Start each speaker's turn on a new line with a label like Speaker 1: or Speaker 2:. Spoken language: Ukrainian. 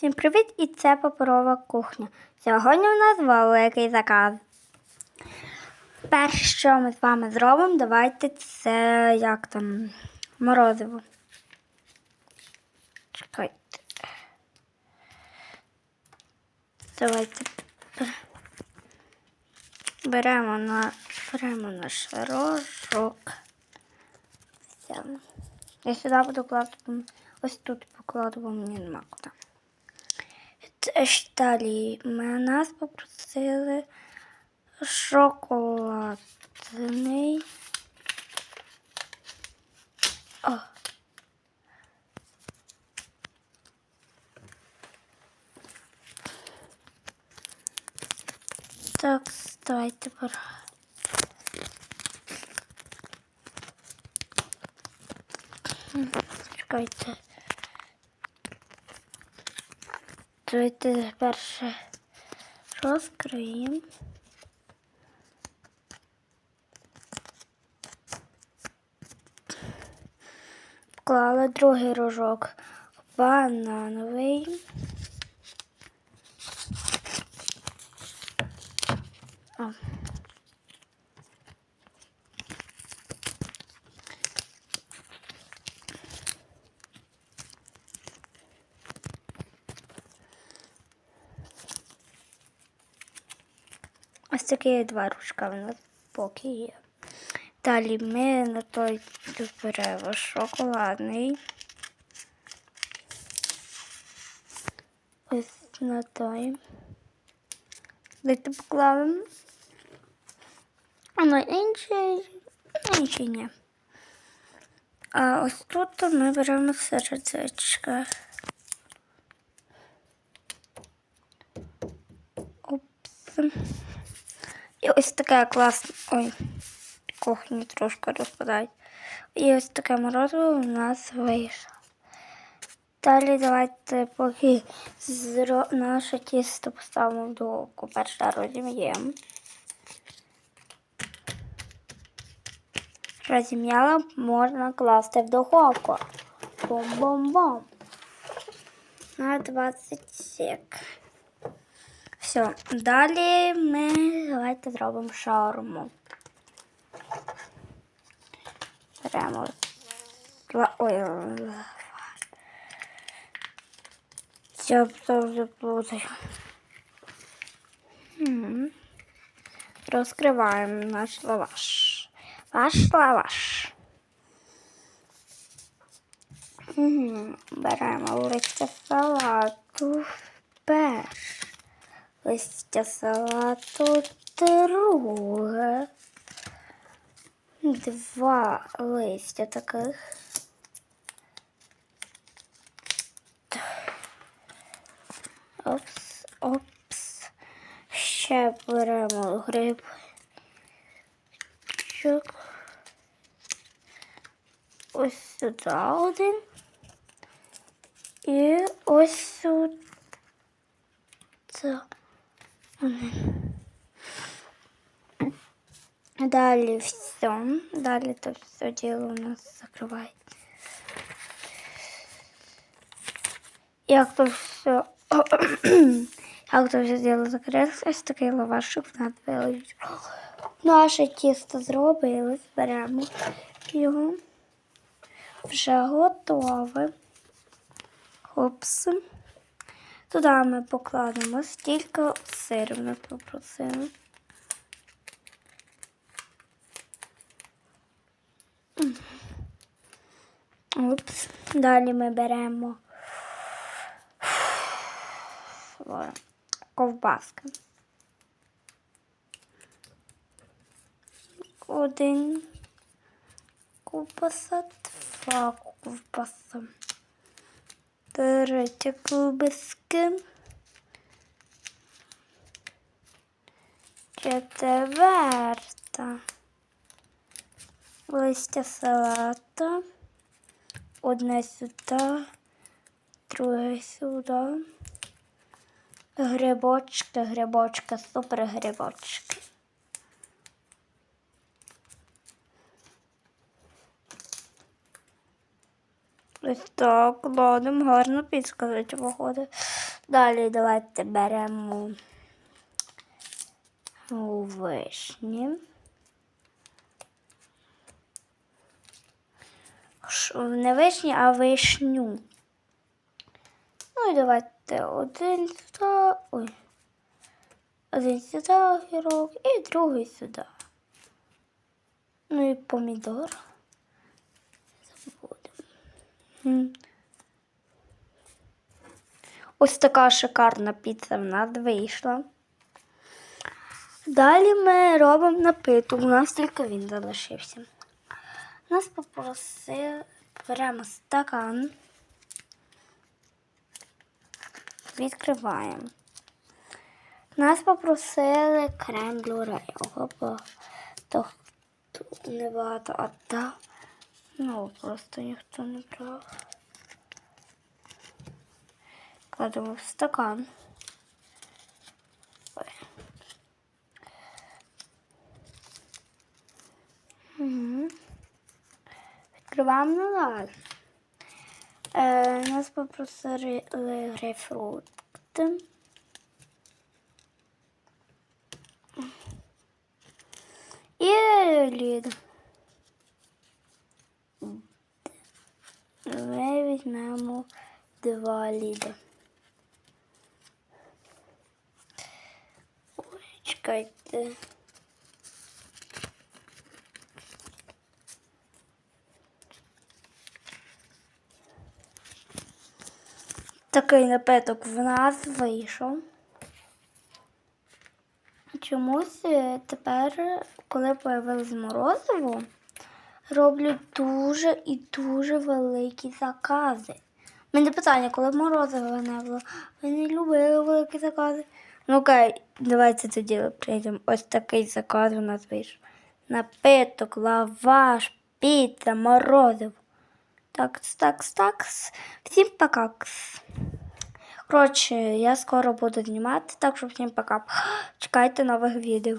Speaker 1: Всім привіт! І це паперова кухня. Сьогодні у нас великий заказ. Перше, що ми з вами зробимо, давайте це як там морозиво. Чекайте. Давайте беремо на беремо наш рожок. Я сюди буду класти, ось тут покладу, бо мені нема куди. Далі нас попросили шоколадний. О. Так, давайте пора. Чекайте. Давайте перше розкриємо. Вклали другий рожок банановий. О. такі два ручка в нас поки є. Далі ми на той беремо шоколадний. Ось на той. Дайте поклавимо. А на інший, інший ні. А ось тут ми беремо сердечко. Опс. І ось таке класне. Ой, кухню трошки розпадають. І ось таке морозиво у нас вийшло. Далі давайте поки зро... наше тісто поставимо в духовку. Перше розім'ємо. Розім'яла можна класти в духовку. Бом-бом-бом. На 20 сек. Все, далі ми давайте зробимо шаурму. Беремо. Ой, я завжди плутаю. Розкриваємо наш лаваш. Ваш лаваш. Беремо листя салату. Листя салату друге. Два листя таких. Опс, опс. Ще беремо гриб. Ось сюди один. І ось сюди. Далі все. Далі то все діло у нас закривається. Як то все. Як то все діло закрилось, ось такий лавашик надвели. Наше тісто зробили, беремо його. Вже готове. Хопс. Туди ми покладемо стільки сиру ми попросили. Опс. Далі ми беремо ковбаски. Один ковбаса, два ковбаса. Третя ковбаска. Четверта. Листя салата. Одне сюди, друге сюди. Грибочки, грибочки, супер грибочки. Ось так, ладно, гарно підсказати, виходить. Далі давайте беремо вишні. Не вишні, а вишню. Ну і давайте один сюди. Ой. Один сюди огірок і другий сюди. Ну і помідор. Ось така шикарна піца в нас вийшла. Далі ми робимо напиток. У нас тільки він залишився. Нас попросили, беремо стакан, відкриваємо. Нас попросили крем блюре. Його багато хто небагато віддав. Ну, просто ніхто не брав. Кладемо в стакан. Ой. Угу. Відкриваємо назад. Е, нас попросили грейпфрукти. І лід. Ми візьмемо два ліда. Ой, чекайте. Такий напиток в нас вийшов. Чомусь е, тепер, коли появилось морозиво, роблять дуже і дуже великі закази. У мене питання, коли морозиво не було, ви не любили великі закази. Ну окей, давайте тоді прийдемо. Ось такий заказ у нас вийшов. Напиток, лаваш, піца, морозиво. Такс, такс, такс. Всім пока. Коротше, я скоро буду знімати, так що всім пока. Чекайте нових відео.